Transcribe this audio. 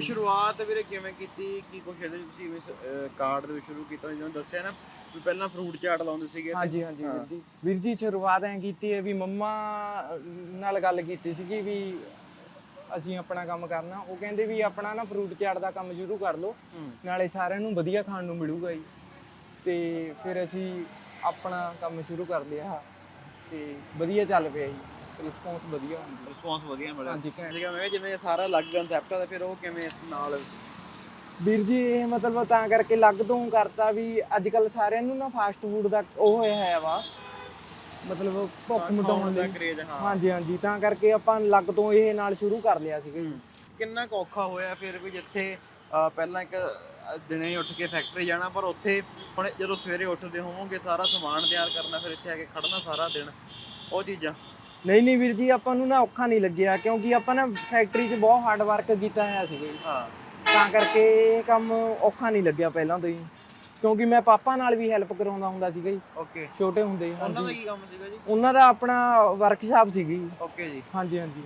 ਤੇ ਸ਼ੁਰੂਆਤ ਵੀਰੇ ਕਿਵੇਂ ਕੀਤੀ? ਕੀ ਕੁਛ ਇਹਦੇ ਵਿੱਚ ਤੁਸੀਂ ਇਸ ਕਾਰਡ ਦੇ ਵਿੱਚ ਸ਼ੁਰੂ ਕੀਤਾ? ਜਿਵੇਂ ਦੱਸਿਆ ਨਾ ਵੀ ਪਹਿਲਾਂ ਫਰੂਟ ਚਾਟ ਲਾਉਂਦੇ ਸੀਗੇ ਹਾਂਜੀ ਹਾਂਜੀ। ਵੀਰ ਜੀ। ਵੀਰ ਜੀ ਸ਼ੁਰੂਆਤ ਐ ਕੀਤੀ ਹੈ ਵੀ ਮੰਮਾ ਨਾਲ ਗੱਲ ਕੀਤੀ ਸੀਗੀ ਵੀ ਅਸੀਂ ਆਪਣਾ ਕੰਮ ਕਰਨਾ। ਉਹ ਕਹਿੰਦੇ ਵੀ ਆਪਣਾ ਨਾ ਫਰੂਟ ਚਾਟ ਦਾ ਕੰਮ ਸ਼ੁਰੂ ਕਰ ਲਓ। ਨਾਲੇ ਸਾਰਿਆਂ ਨੂੰ ਵਧੀਆ ਖਾਣ ਨੂੰ ਮਿਲੂਗਾ ਜੀ। ਤੇ ਫਿਰ ਅਸੀਂ ਆਪਣਾ ਕੰਮ ਸ਼ੁਰੂ ਕਰ ਲਿਆ। ਤੇ ਵਧੀਆ ਚੱਲ ਪਿਆ ਜੀ। ਰਿਸਪੌਂਸ ਵਧੀਆ ਹੁੰਦਾ ਰਿਸਪੌਂਸ ਵਧੀਆ ਮਿਲਿਆ। ਹਾਂਜੀ ਘੈਂਟ। ਸੀਗਾ ਮੈਂ ਕਿਹਾ ਜਿਵੇਂ ਸਾਰਾ ਅਲੱਗ ਕਨਸੈਪਟ ਆ ਤੇ ਫਿਰ ਉਹ ਕਿਵੇਂ ਨਾਲ? ਵੀਰ ਜੀ ਇਹ ਮਤਲਬ ਤਾਂ ਕਰਕੇ ਲੱਗ ਤੋਂ ਕਰਤਾ ਵੀ ਅੱਜ ਕੱਲ ਸਾਰਿਆਂ ਨੂੰ ਨਾ ਫਾਸਟ ਫੂਡ ਦਾ ਉਹ ਹੋਇਆ ਹੈ ਵਾ। ਮਤਲਬ ਭੁੱਖ ਮਿਟਾਉਣ ਦਾ ਲਈ। ਕਰੇਜ ਹਾਂ। ਹਾਂਜੀ ਹਾਂਜੀ। ਤਾਂ ਕਰਕੇ ਆਪਾਂ ਲੱਗ ਤੋਂ ਇਹ ਨਾਲ ਸ਼ੁਰੂ ਕਰ ਲਿਆ ਸੀਗਾ ਜੀ ਕਿੰਨਾ ਕੁ ਔਖਾ ਹੋਇਆ ਫਿਰ ਵੀ ਜਿੱਥੇ ਅਹ, ਪਹਿਲਾਂ ਇੱਕ ਅਹ, ਦਿਨੇ ਉੱਠ ਕੇ ਫੈਕਟਰੀ ਜਾਣਾ ਪਰ ਉੱਥੇ ਹੁਣ ਜਦੋਂ ਸਵੇਰੇ ਉੱਠਦੇ ਹੋਵੋਗੇ ਸਾਰਾ ਸਮਾਨ ਤਿਆਰ ਕਰਨਾ ਫਿਰ ਇੱਥੇ ਆ ਕੇ ਖੜਨਾ ਸਾਰਾ ਦਿਨ। ਉਹ ਚੀਜ਼ਾਂ। ਨਹੀਂ ਨਹੀਂ ਵੀਰ ਜੀ ਆਪਾਂ ਨੂੰ ਨਾ ਔਖਾ ਨਹੀਂ ਲੱਗਿਆ ਕਿਉਂਕਿ ਆਪਾਂ ਨਾ ਫੈਕਟਰੀ 'ਚ ਬਹੁਤ ਹਾਰਡ ਵਰਕ ਕੀਤਾ ਹੋਇਆ ਸੀਗਾ ਜੀ। ਹਾਂ। ਤਾਂ ਕਰਕੇ ਇਹ ਕੰਮ ਔਖਾ ਨਹੀਂ ਲੱਗਿਆ ਪਹਿਲਾਂ ਤੋਂ ਹੀ। ਕਿਉਂਕਿ ਮੈਂ ਪਾਪਾ ਨਾਲ ਵੀ ਹੈਲਪ ਕਰਾਉਂਦਾ ਹੁੰਦਾ ਸੀਗਾ ਜੀ। ਓਕੇ ਛੋਟੇ ਹੁੰਦੇ ਹੀ ਉਹਨਾਂ ਦਾ ਹਾਂਜੀ। ਕੀ ਕੰਮ ਸੀਗਾ ਜੀ? ਉਹਨਾਂ ਦਾ ਆਪਣਾ ਵਰਕਸ਼ਾਪ ਸੀਗੀ। ਓਕੇ ਜੀ। ਹਾਂਜੀ ਹਾਂਜੀ।